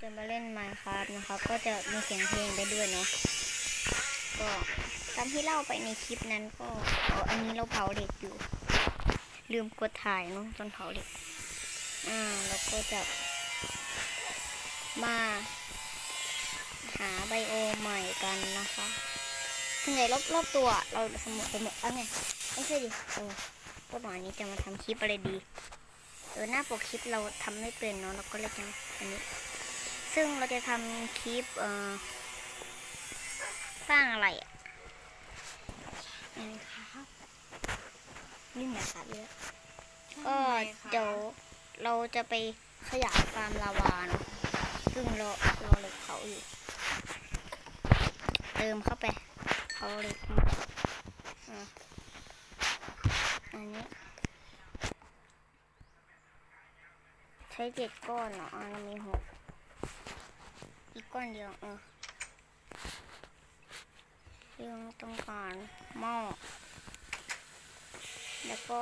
จะมาเล่น Minecraft นะครับ ก็จะมีเสียงเพลงไปด้วยเนาะก็ตามที่เล่าไปในคลิปนั้นก็เอออันนี้เราเผาเหล็กอยู่ ลืมกดถ่ายเนาะตอนเผาเหล็กอ่าแล้วก็จะ มาหาไบโอใหม่กันนะคะส่วนใหญ่รอบรอบตัวเราสมุดสมุดเอาไงไม่ใช่ดิเออก็หมายนี้จะมาทำคลิปอะไรดีเออหน้าปกคลิปเราทำไม่เป็นเนาะเราก็เลยทำอันนี้ ซึ่งเราจะทำคลิปเอ่อสร้างอะไรอะอันนี้ครับนี่ไหนครับเยอะก็เดี๋ยวเราจะไปขยายฟาร์มลาวาเนาะซึ่งเราเราเหล็กเผาอยู่ เติมเข้าไปเผาเหล็กมาอะอันนี้ ใช้เจ็ดก้อนเนาะอะเรามีหกอี ก้อนเดียวเออยังต้องการหม้อแล้วก็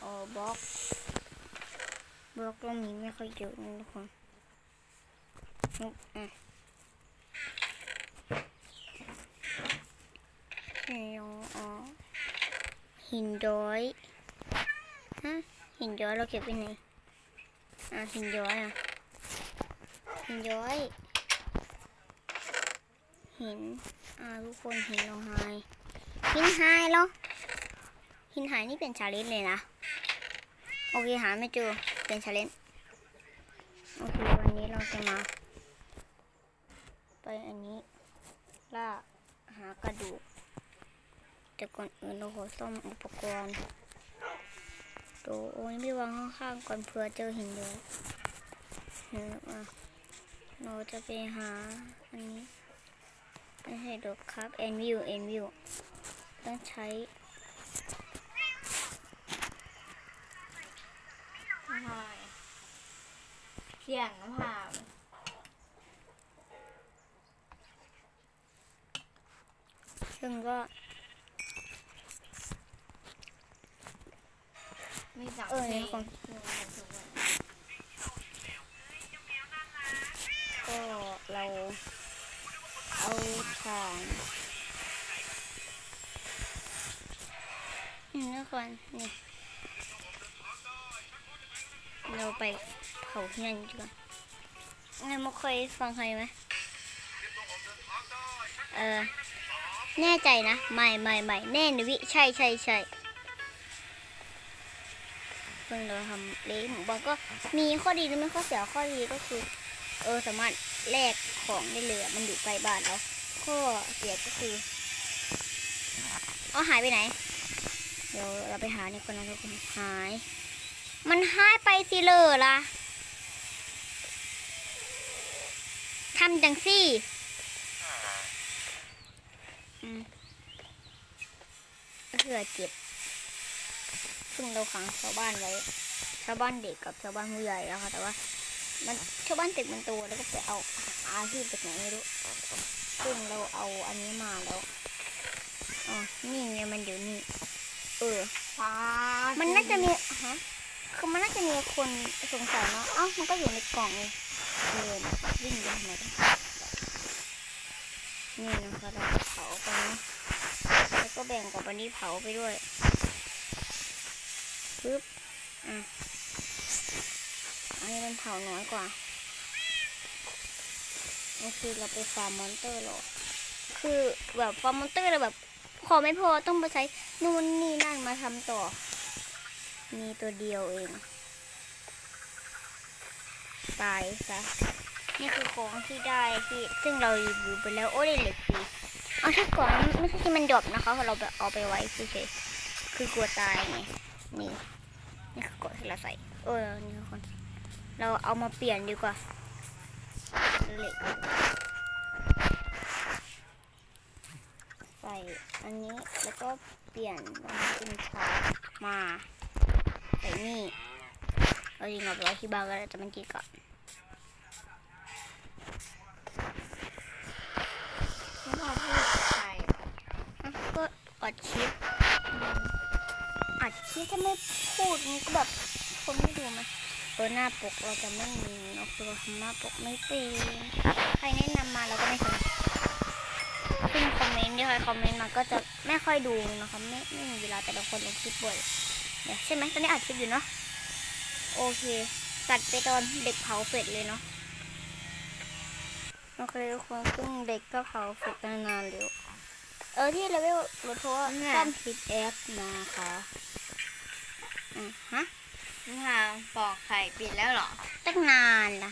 เออบล็อกบล็อกเรามีไม่ค่อยเยอะนะทุกคนอืมอะหินย้ออหินย้อยฮะหินย้อยเราเก็บไว้ไหนอะหินย้อยอะหินย้อย หิน อ่าทุกคนหินเราหายหินหายแล้วหินหายนี่เป็นชาเลนจ์เลยนะ โอเคหาไม่เจอ เป็นชาเลนจ์ โอเควันนี้เราจะมา ไปอันนี้ ล่าหากระดูก แต่ก่อนอื่นเราขอซ่อมอุปกรณ์โดโอ้ยไม่วางข้างๆก่อนเผื่อเจอหินเยอะเนอะอะเราจะไปหาอันนี้ ไม่ใช่ดอกครับแอนวิวแอนวิวต้องใช้ใช่เสียงน้ำผามซึ่งก็มีสังเออเพลเนี่ง นี่ทุกคนนี่เราไปเผาเงี้ยดีกว่าไงมาเคยฟังใครไหมเออ แน่ใจนะไม่ไม่ไม่แน่นวิ ใช่ใช่ใช่เพิ่งเราทำเลี้ยหมูบอลก็มีข้อดีและไม่ข้อเสียข้อดีก็คือ เออสามารถแลกของได้เลยมันอยู่ใกล้บ้านเราข้อเสียก็คือ เอาหายไปไหน เดี๋ยวเราไปหาเนี่ยก่อนนะทุกคนหาย มันหายไปสิเลยล่ะทำจังสิอืมก็คือเจ็บซึ่งเราขังชาวบ้านไว้ ชาวบ้านเด็กกับชาวบ้านผู้ใหญ่แล้วค่ะ แต่ว่า มันชาวบ้านเด็กมันโตแล้วก็ไปเอาหาอาชีพจากไหนไม่รู้ซึ่งเราเอาอันนี้มาแล้ว อ๋อ นี่ไงมันอยู่นี่ เออ ฟ้ามันน่าจะมีฮะคือมันน่าจะมีคนสงสัยเนาะเอ้ามันก็อยู่ในกล่องเลยเออวิ่งไปทำไมกันนี่นะคะเราเผาไปเนาะแล้วก็แบ่งกับอันนี้เผาไปด้วยปึ๊บอะอันนี้มันเผาน้อยกว่าโอเคเราไปฟาร์มมอนเตอร์หรอ คือแบบฟาร์มมอนเตอร์เราแบบ ขอไม่พอต้องไปใช้ นู่นนี่นั่นมาทำต่อ มีตัวเดียวเอง ตายซะ นี่คือของที่ได้ที่ซึ่งเรารีวิวไปแล้ว โอ้ได้เหล็กฟรีเอาที่ก่อนไม่ใช่ที่มันดรอปนะคะเราเอาไปไว้เฉยๆคือกลัวตายไงนี่นี่คือกดที่เราใส่เออนี่คือคนเราเอามาเปลี่ยนดีกว่าเหล็ก ใส่อันนี้แล้วก็เปลี่ยนมันเป็นชามาใส่นี่เราจริงกับเราที่บ้านก็ได้แต่มันกี่ก่อนไม่พอพูดใส่ก็อัดคลิปอัดคลิปถ้าไม่พูดมันก็แบบคนไม่ดูไหมเออหน้าปกเราจะไม่มีเนาะคือเราทำหน้าปกไม่เป็นใครแนะนำมาเราก็ไม่สน ซึ่งคอมเมนต์ที่ใครคอมเมนต์มาก็จะไม่ค่อยดูนะคะไม่ไม่มีเวลาแต่ละคนลงคลิปบ่อยเดี๋ยวใช่ไหมตอนนี้อัดคลิปอยู่เนาะโอเคตัดไปตอนเด็กเผาเสร็จเลยเนาะโอเคทุกคนซึ่งเด็กก็เผาเสร็จตั้งนานแล้วเออที่เลเวลรถโทรซ่อมผิดแอปนะคะอะฮะน้องพาวปอกไข่ปิดแล้วเหรอตั้งนานละ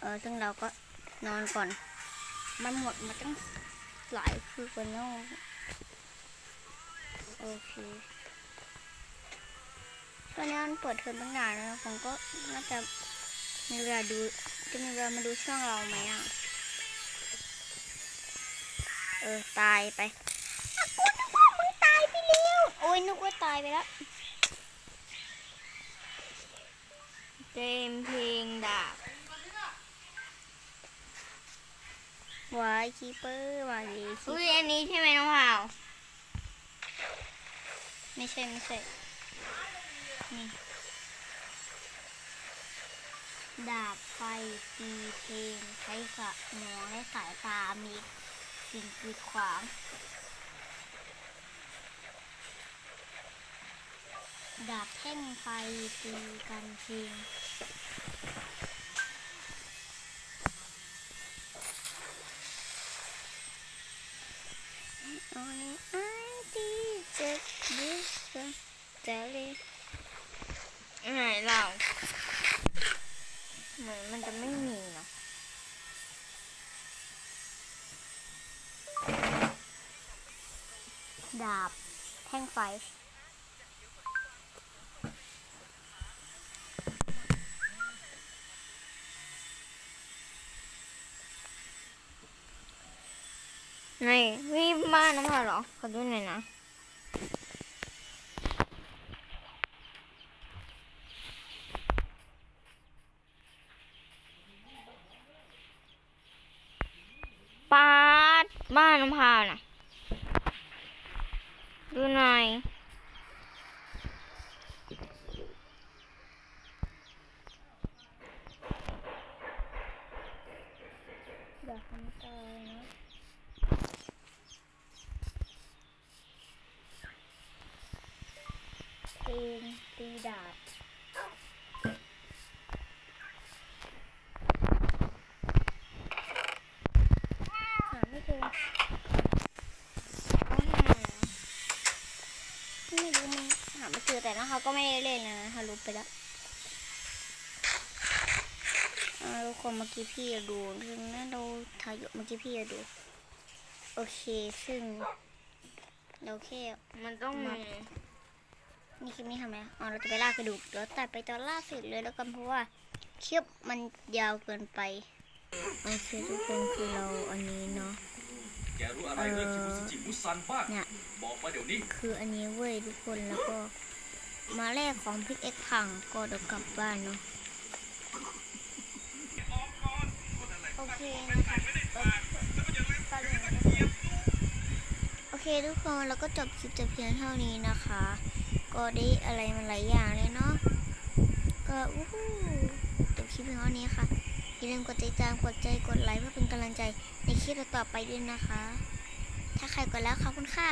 เออซึ่งเราก็นอนก่อน มันหมดมาตั้ง หลายคืนกันแล้วโอเคตอนนี้มันเปิดเทอมตั้งนานแล้วผมก็น่าจะมีเวลาดูจะมีเวลามาดูช่องเราไหมอะ เออ ตายไปอะกูนึกว่ามึงตายไปแล้ว โอ้ยนึกว่าตายไปแล้ว เกมเพลงดาบ วายคีเปอร์วายคีอุ้ยอันนี้ใช่ไหมน้องพาวไม่ใช่ไม่ใช่นี่ดาบไฟตีเพลงใช้สะมองและสายตามีสิ่งกีดขวางดาบแท่งไฟตีกันเพลง jelly ไหนเราเหมือนมันจะไม่มีเนาะดาบ แท่งไฟไหนวิบ้านน้องพาวเหรอขอดูหน่อยนะ ปาด บ้านน้องพาวน่ะดูหน่อยดาบทำตายนะเพลงตีดาบหาไม่เจอ ไม่รู้มึงหาไม่ เจอแต่นะคะก็ไม่ได้เล่นนะฮารุไปแล้วอ่าทุกคนเมื่อกี้พี่จะดูซึ่งนั่นเราถ่ายอยู่เมื่อกี้พี่จะดู โอเคซึ่งเราแค่มันต้องมีนี่คลิปนี้ทำไมอ๋อเราจะไปล่ากระดูกแล้วตัดไปตอนล่าสุดเลยแล้วกันเพราะว่าคลิปมันยาวเกินไปโอเคทุกคนคือเราอันนี้เนาะแกรู้อะไรเรื่องคิมุสจิมุซันบ้างเนี่ยบอกมาเดี๋ยวนี้ คืออันนี้เว้ยทุกคนแล้วก็ มาแรกของพิกเอ็กพังก็เดี๋ยวกลับบ้านเนาะโอเคนะคะโอเคทุกคนแล้วก็จบคลิปแต่เพียงเท่านี้นะคะ ก็ได้อะไรมาหลายอย่างเลยเนาะก็อู้หูจบคลิปเพียงเท่านี้ค่ะอย่าลืมกดติดตามกดใจกดไลค์เพื่อเป็นกำลังใจในคลิปต่อไปด้วยนะคะ ถ้าใครกดแล้วขอบคุณค่ะ